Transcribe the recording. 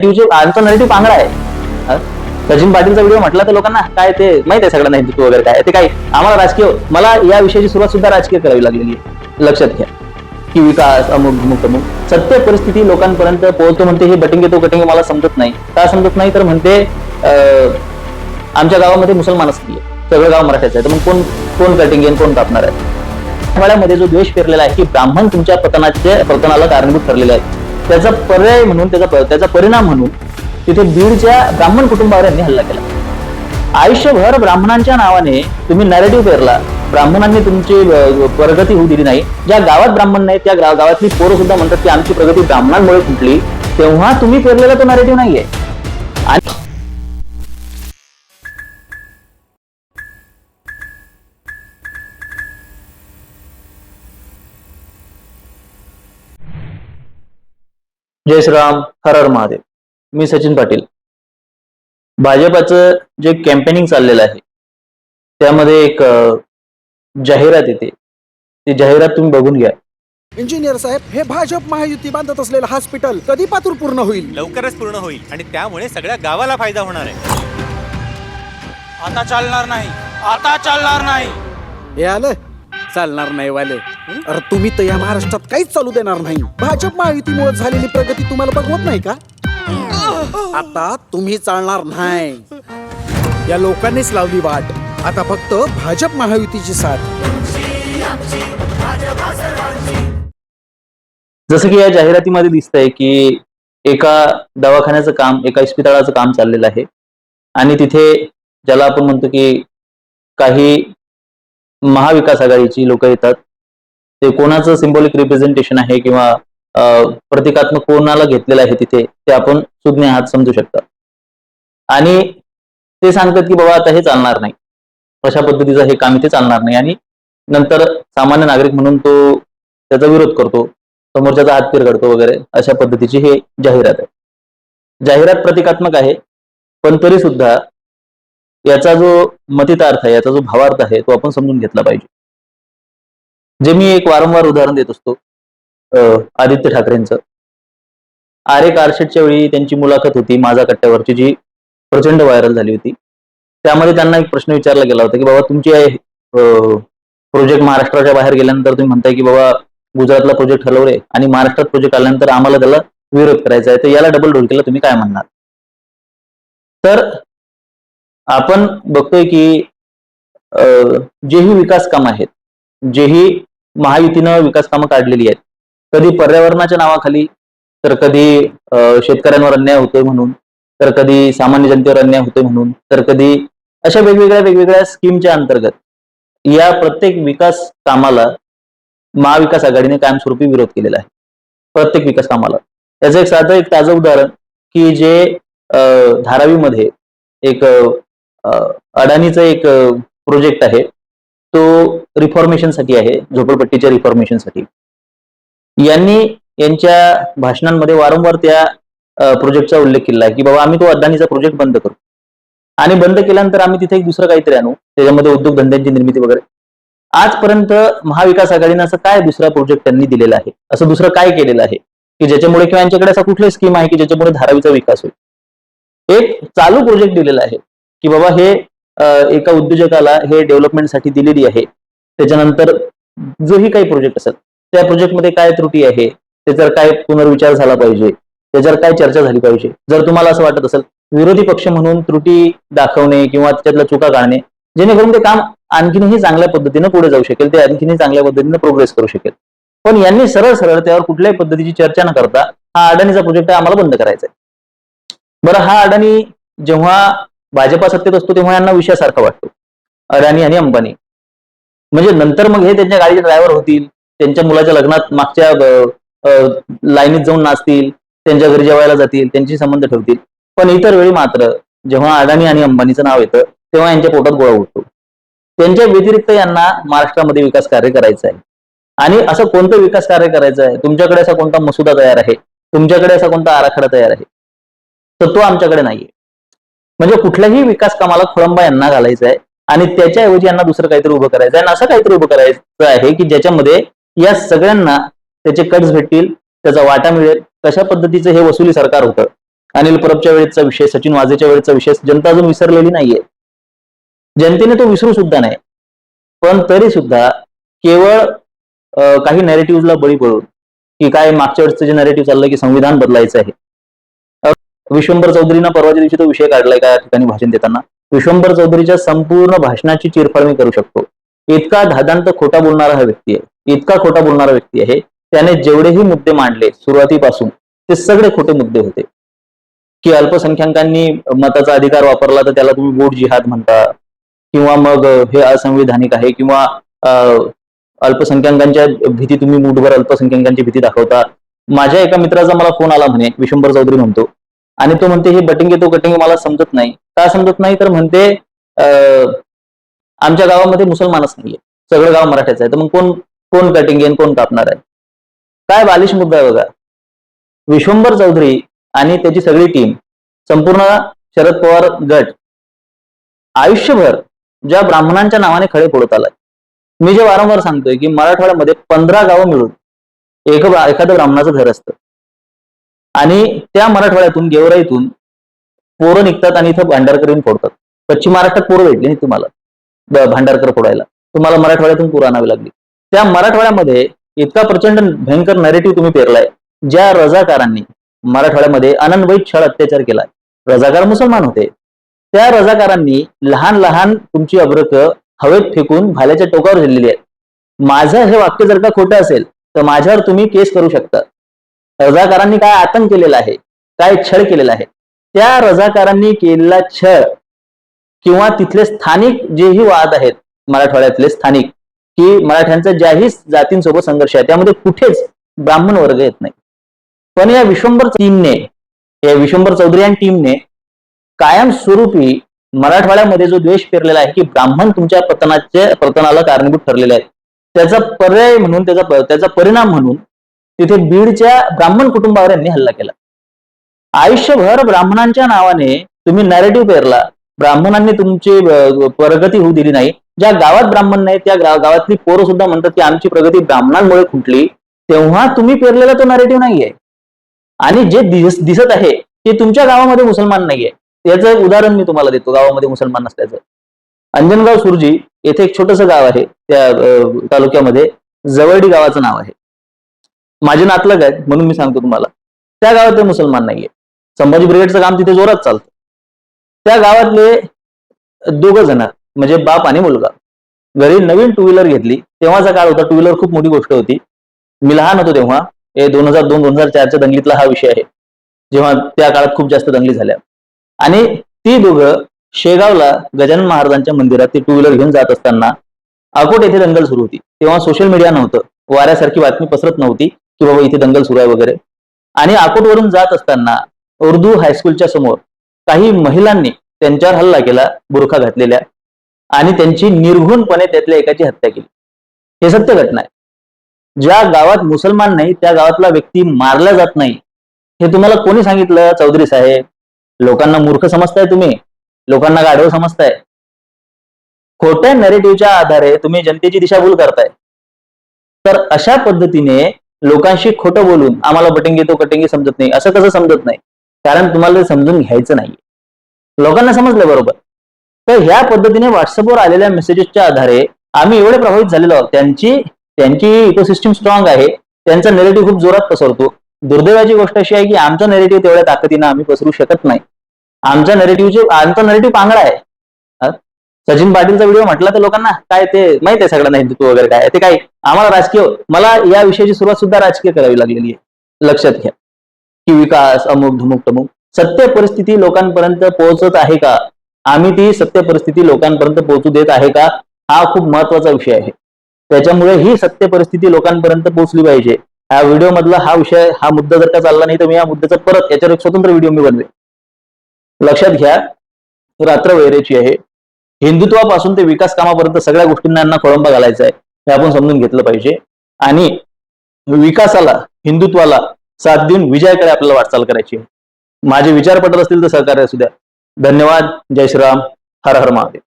narrative- आमचा narrative पांगळा आहे. Sachin पाटीलचा video म्हटला तर लोकांना काय ते माहीत आहे सगळ्यांना हिंदुत्व वगैरे काय ते काय आम्हाला राजकीय मला या विषयाची सुरुवात सुद्धा राजकीय करावी लागलेली आहे. लक्षात घ्या. की विकास अमुक अमुक अमुक. सत्य परिस्थिती लोकांपर्यंत पोहोचतो म्हणते हे बटिंगे तो कटिंगे मला समजत नाही. का समजत नाही? तर म्हणते अं, आमच्या गावामध्ये मुसलमानच नाही सगळं गाव मराठ्याचं आहे. तर मग कोण कोण कटिंग आणि कोण कापणार आहे? मराठवाड्यामध्ये जो द्वेष पेरलेला आहे की ब्राह्मण तुमच्या पतनाच्या पतनाला कारणीभूत ठरलेले आहे त्याचा पर्याय म्हणून त्याचा त्याचा परिणाम म्हणून तिथे बीडच्या ब्राह्मण कुटुंबावर यांनी हल्ला केला. आयुष्यभर ब्राह्मणांच्या नावाने तुम्ही नॅरेटिव्ह पेरला. ब्राह्मणांनी तुमची प्रगती होऊ दिली नाही. ज्या गावात ब्राह्मण नाही त्या गावातली पोरं सुद्धा म्हणतात की आमची प्रगती ब्राह्मणांमुळे फुटली. तेव्हा तुम्ही पेरलेला तो नॅरेटिव्ह नाहीये. आणि जय श्रीराम हर हर महादेव. मी सचिन पाटील. भाजपाचं जे कॅम्पेनिंग चाललेलं आहे त्यामध्ये एक जाहिरात येते. ती जाहिरात तुम्ही बघून घ्या. इंजिनियर साहेब हे भाजप महायुती बांधत असलेलं हॉस्पिटल कधी पातूर पूर्ण होईल? लवकरच पूर्ण होईल आणि त्यामुळे सगळ्या गावाला फायदा होणार आहे. आता चालणार नाही. आता चालणार नाही. हे आलं? चालणार नाही वाले. अरे तुम्ही तर या महाराष्ट्रात काहीच चालू देणार नाही. भाजप महायुतीमुळे झालेली प्रगती तुम्हाला बघवत नाही का? आता तुम्ही चालणार नाही. या लोकांनीच लावली वाट. आता फक्त भाजप महायुतीची साथ. जसं की या जाहिरातीमध्ये दिसतंय की एका दवाखान्याचं काम एका इस्पितळाचं काम चाललेलं आहे. आणि तिथे ज्याला आपण म्हणतो की काही महाविकास आघाडीची लोक येतात. ते कोणाचं सिम्बॉलिक रिप्रेझेंटेशन आहे किंवा प्रतिकात्मक कोणाला घेतलेलं आहे तिथे ते आपण सुज्ञ आहात समजू शकता. आणि ते सांगतात की बाबा आता हे चालणार नाही. अशा पद्धतीचं हे काम इथे चालणार नाही. आणि नंतर सामान्य नागरिक म्हणून तो त्याचा विरोध करतो समोरच्याचा हात करतो वगैरे अशा पद्धतीची हे जाहिरात आहे. जाहिरात प्रतिकात्मक आहे पण तरी सुद्धा याचा जो मतितार्थ आहे याचा जो भावार्थ आहे तो आपण समजून घेतला पाहिजे. जे मी एक वारंवार उदाहरण देत असतो आदित्य ठाकरेंचं. आरे कारशेटच्या वेळी त्यांची मुलाखत होती माझा कट्ट्यावरची जी प्रचंड व्हायरल झाली होती. त्यामध्ये त्यांना एक प्रश्न विचारला गेला होता की बाबा तुमची प्रोजेक्ट महाराष्ट्राच्या बाहेर गेल्यानंतर तुम्ही म्हणताय की बाबा गुजरातला प्रोजेक्ट हलवले आणि महाराष्ट्रात प्रोजेक्ट आल्यानंतर आम्हाला त्याला विरोध करायचा आहे तर याला डबल ढोलकीला तुम्ही काय म्हणणार? तर आपण बघतोय की जेही विकास काम आहेत जेही महायुतीनं विकास कामं काढलेली आहेत. कधी पर्यावरणाच्या नावाखाली तर कधी शेतकऱ्यांवर अन्याय होतोय म्हणून तर कधी सामान्य जनतेवर अन्याय होतोय म्हणून तर कधी अशा वेगवेगळ्या वेगवेगळ्या स्कीमच्या अंतर्गत या प्रत्येक विकास कामाला महाविकास आघाडीने कायमस्वरूपी विरोध केलेला आहे. प्रत्येक विकास कामाला. त्याचं एक साधं एक ताजं उदाहरण की जे धारावीमध्ये एक अडाणीचा एक प्रोजेक्ट आहे तो रिफॉर्मेशनसाठी आहे झोपडपट्टीच्या रिफॉर्मेशनसाठी यांनी यांच्या भाषणांमध्ये वारंवार त्या प्रोजेक्टचा उल्लेख केला आहे की बाबा आम्ही तो अदानीचा प्रोजेक्ट बंद करू. आणि बंद केल्यानंतर आम्ही तिथे एक दुसरं काहीतरी आणू त्याच्यामध्ये उद्योगधंद्यांची निर्मिती वगैरे. आजपर्यंत महाविकास आघाडीनं असं काय दुसरा प्रोजेक्ट त्यांनी दिलेला आहे? असं दुसरं काय केलेलं आहे? की ज्याच्यामुळे किंवा यांच्याकडे असा कुठली स्कीम आहे की ज्याच्यामुळे धारावीचा विकास होईल? एक चालू प्रोजेक्ट दिलेला आहे की बाबा हे एका उद्योजकाला हे डेव्हलपमेंटसाठी दिलेली आहे त्याच्यानंतर जोही काही प्रोजेक्ट असेल त्या प्रोजेक्टमध्ये काय त्रुटी आहे त्याच्यावर काय पुनर्विचार झाला पाहिजे त्याच्यावर काय चर्चा झाली पाहिजे जर तुम्हाला असं वाटत असेल विरोधी पक्ष म्हणून त्रुटी दाखवणे किंवा त्याच्यातल्या चुका काढणे जेणेकरून ते काम आणखीनही चांगल्या पद्धतीनं पुढे जाऊ शकेल ते आणखीनही चांगल्या पद्धतीने प्रोग्रेस करू शकेल. पण यांनी सरळ सरळ त्यावर कुठल्याही पद्धतीची चर्चा न करता हा अडाणीचा प्रोजेक्ट आम्हाला बंद करायचा आहे. बरं हा अडाणी जेव्हा भाजपा सत्तेत असतो तेव्हा यांना विषयासारखा वाटतो. अडाणी आणि अंबानी. म्हणजे नंतर मग हे त्यांच्या गाडीचे ड्रायव्हर होतील त्यांच्या मुलाच्या लग्नात मागच्या लाईनीत जाऊन नाचतील त्यांच्या घरी जेवायला जातील त्यांची संबंध ठेवतील. पण इतर वेळी मात्र जेव्हा अडाणी आणि अंबानीचं नाव येतं तेव्हा यांच्या पोटात गोळा उठतो त्यांच्या व्यतिरिक्त यांना महाराष्ट्रामध्ये विकास कार्य करायचं आहे. आणि असं कोणतं विकास कार्य करायचं आहे? तुमच्याकडे असा कोणता मसुदा तयार आहे? तुमच्याकडे असा कोणता आराखडा तयार आहे? तर तो आमच्याकडे नाहीये. म्हणजे कुठल्याही विकास कामाला खोळंबा यांना घालायचा आहे आणि त्याच्याऐवजी यांना दुसरं काहीतरी उभं करायचं आणि असं काहीतरी उभं करायचं आहे की ज्याच्यामध्ये या सगळ्यांना त्याचे कट्स भेटतील त्याचा वाटा मिळेल. कशा पद्धतीचं हे वसुली सरकार होतं. अनिल परबच्या वेळेचा विषय सचिन वाजेच्या वेळेचा विषय जनता अजून विसरलेली नाहीये. जनतेने तो विसरू सुद्धा नाही. पण तरी सुद्धा केवळ काही नॅरेटिव्हला बळी पडून की काय मागच्या वेळेचं जे नॅरेटिव्ह चाललंय की संविधान बदलायचं आहे. विश्वंभर चौधरीनं परवाच्या दिवशी तो विषय काढलाय का या ठिकाणी भाषण देताना? विश्वंभर चौधरीच्या संपूर्ण भाषणाची चिरफाड मी करू शकतो. इतका धादांत खोटा बोलणारा हा व्यक्ती आहे. इतका खोटा बोलणारा व्यक्ती आहे. त्याने जेवढेही मुद्दे मांडले सुरुवातीपासून ते सगळे खोटे मुद्दे होते. की अल्पसंख्याकांनी मताचा अधिकार वापरला तर त्याला तुम्ही वोट जिहाद म्हणता किंवा मग हे असंविधानिक आहे किंवा अं, अल्पसंख्याकांच्या भीती तुम्ही मुठभर अल्पसंख्याकांची भीती दाखवता. माझ्या एका मित्राचा मला फोन आला म्हणे विशंभर चौधरी म्हणतो आणि तो म्हणते हे बटिंग तो कटिंग मला समजत नाही. का समजत नाही? तर म्हणते अं, आमच्या गावामध्ये मुसलमानच नाहीये सगळं गाव मराठ्याचं आहे. तर मग कोण कोण कटिंग आणि कोण कापणार आहे? काय बालिश मुद्दा आहे बघा. विश्वंभर चौधरी आणि त्याची सगळी टीम संपूर्ण शरद पवार गट आयुष्यभर ज्या ब्राह्मणांच्या नावाने खडे फोडत आलाय. मी जे वारंवार सांगतोय की मराठवाड्यामध्ये पंधरा गावं मिळून एक एखादं ब्राह्मणाचं घर असतं. आणि त्या मराठवाड्यातून गेवराईतून पोरं निघतात आणि इथं भांडारकर फोडतात. पश्चिम महाराष्ट्रात पोरं भेटली नाही तुम्हाला भांडारकर फोडायला. तुम्हाला मराठवाड्यातून पोरं आणावी लागली. त्या मराठवाड्यामध्ये इतका प्रचंड भयंकर नरेटिव्ह तुम्ही पेरलाय ज्या रजाकारांनी मराठवाड्यामध्ये आनंदबाई छळ अत्याचार केलाय. रजाकार मुसलमान होते. त्या रजाकारांनी लहान लहान तुमची अब्रक हवेत फेकून भाल्याच्या टोकावर झेललेली आहेत. माझं हे वाक्य जर का खोटं असेल तर माझ्यावर तुम्ही केस करू शकता. रजाकारांनी काय आतंक केलेला आहे? काय छळ केलेला आहे? त्या रजाकारांनी केलेला छळ किंवा तिथले स्थानिक जेही वाद आहेत मराठवाड्यातले स्थानिक की मराठ्यांचा ज्याही जातींसोबत संघर्ष आहे त्यामध्ये कुठेच ब्राह्मण वर्ग येत नाही. पण या विश्वंभर टीमने या विश्वंभर चौधरी आणि टीमने कायमस्वरूपी मराठवाड्यामध्ये जो द्वेष पेरलेला आहे की ब्राह्मण तुमच्या पतनाच्या पतनाला कारणीभूत ठरलेले आहेत त्याचा पर्याय म्हणून त्याचा त्याचा परिणाम म्हणून तिथे बीडच्या ब्राह्मण कुटुंबावर यांनी हल्ला केला. आयुष्यभर ब्राह्मणांच्या नावाने तुम्ही नॅरेटिव्ह पेरला. ब्राह्मणांनी तुमची प्रगती होऊ दिली नाही. ज्या गावात ब्राह्मण नाही त्या गावातली पोरं सुद्धा म्हणतात की आमची प्रगती ब्राह्मणांमुळे खुटली. तेव्हा तुम्ही पेरलेला तो नॅरेटिव्ह नाहीये. आणि जे दिस- दिसत आहे ते तुमच्या गावामध्ये मुसलमान नाहीये. याचं उदाहरण मी तुम्हाला देतो गावामध्ये मुसलमान नसल्याचं. अंजनगाव सुरजी येथे एक छोटंसं गाव आहे त्या तालुक्यामध्ये. जवळडी गावाचं नाव आहे. माझे नातलग आहेत म्हणून मी सांगतो तुम्हाला. त्या गावात ते मुसलमान नाहीये. संभाजी ब्रिगेडचं काम तिथे जोरात चालतं. त्या गावातले दोघं जण म्हणजे बाप आणि मुलगा घरी नवीन टू व्हीलर घेतली. तेव्हाचा काळ होता टू व्हीलर खूप मोठी गोष्ट होती. मी लहान होतो तेव्हा हे दोन हजार दोन दोन हजार चारच्या दंगलीतला हा विषय आहे जेव्हा त्या काळात खूप जास्त दंगली झाल्या. आणि ती दोघं शेगावला गजानन महाराजांच्या मंदिरात ते टू व्हीलर घेऊन जात असताना अकोट येथे दंगल सुरू होती. तेव्हा सोशल मीडिया नव्हतं. वाऱ्यासारखी बातमी पसरत नव्हती. की बाबा इथे दंगल सुरू आहे वगैरे. आणि आकोटवरून जात असताना उर्दू हायस्कूलच्या समोर काही महिलांनी त्यांच्यावर हल्ला केला बुरखा घातलेल्या. आणि त्यांची निर्घुणपणे त्यातल्या एकाची हत्या केली. हे सत्य घटना आहे. ज्या गावात मुसलमान नाही त्या गावातला व्यक्ती मारला जात नाही. हे तुम्हाला कोणी सांगितलं? चौधरी साहेब. लोकांना मूर्ख समजताय तुम्ही. लोकांना गाढव समजताय. खोट्या नॅरेटिव्हच्या आधारे तुम्ही जनतेची दिशाभूल करताय. तर अशा पद्धतीने लोकांशी खोटं बोलून आम्हाला बटिंगी तो कटिंगी समजत नाही. असं कसं समजत नाही? कारण तुम्हाला ते समजून घ्यायचं नाही लोकांना समजलं बरोबर. तर ह्या पद्धतीने व्हॉट्सअपवर आलेल्या मेसेजेसच्या आधारे आम्ही एवढे प्रभावित झालेलो आहोत. त्यांची त्यांची इकोसिस्टम स्ट्रॉंग आहे. त्यांचा नेरेटिव्ह खूप जोरात पसरतो. दुर्दैवाची गोष्ट अशी आहे की आमचा नेरेटिव्ह तेवढ्या ताकदीनं आम्ही पसरू शकत नाही. आमच्या नेरेटिव्हचे आमचा नेरेटिव्ह पांगडा आहे. सचिन पाटीलचा व्हिडिओ म्हटला तर लोकांना काय ते माहीत आहे सगळ्यांना हिंदुत्व वगैरे काय ते काय आम्हाला राजकीय मला या विषयाची सुरुवात सुद्धा राजकीय करावी लागलेली आहे. लक्षात घ्या. की विकास अमुक धुमुक तमुक. सत्य परिस्थिती लोकांपर्यंत पोहोचत आहे का? आम्ही ती सत्य परिस्थिती लोकांपर्यंत पोहोचू देत आहे का? हा खूप महत्त्वाचा विषय आहे. त्याच्यामुळे ही सत्य परिस्थिती लोकांपर्यंत पोहोचली पाहिजे. हा व्हिडिओ मधला हा विषय हा मुद्दा जर का चालला नाही तर मी या मुद्द्याचा परत याच्यावर एक स्वतंत्र व्हिडिओ मी बनवे लक्षात घ्या. रात्र वैरेची आहे. हिंदुत्वापासून ते विकास कामापर्यंत सगळ्या गोष्टींना यांना खोळंबा घालायचा आहे. हे आपण समजून घेतलं पाहिजे. आणि विकासाला हिंदुत्वाला साथ देऊन विजयाकडे आपल्याला वाटचाल करायची आहे. माझे विचार पटत असतील तर सहकार्य असू द्या. धन्यवाद. जय श्रीराम. हर हर महादेव.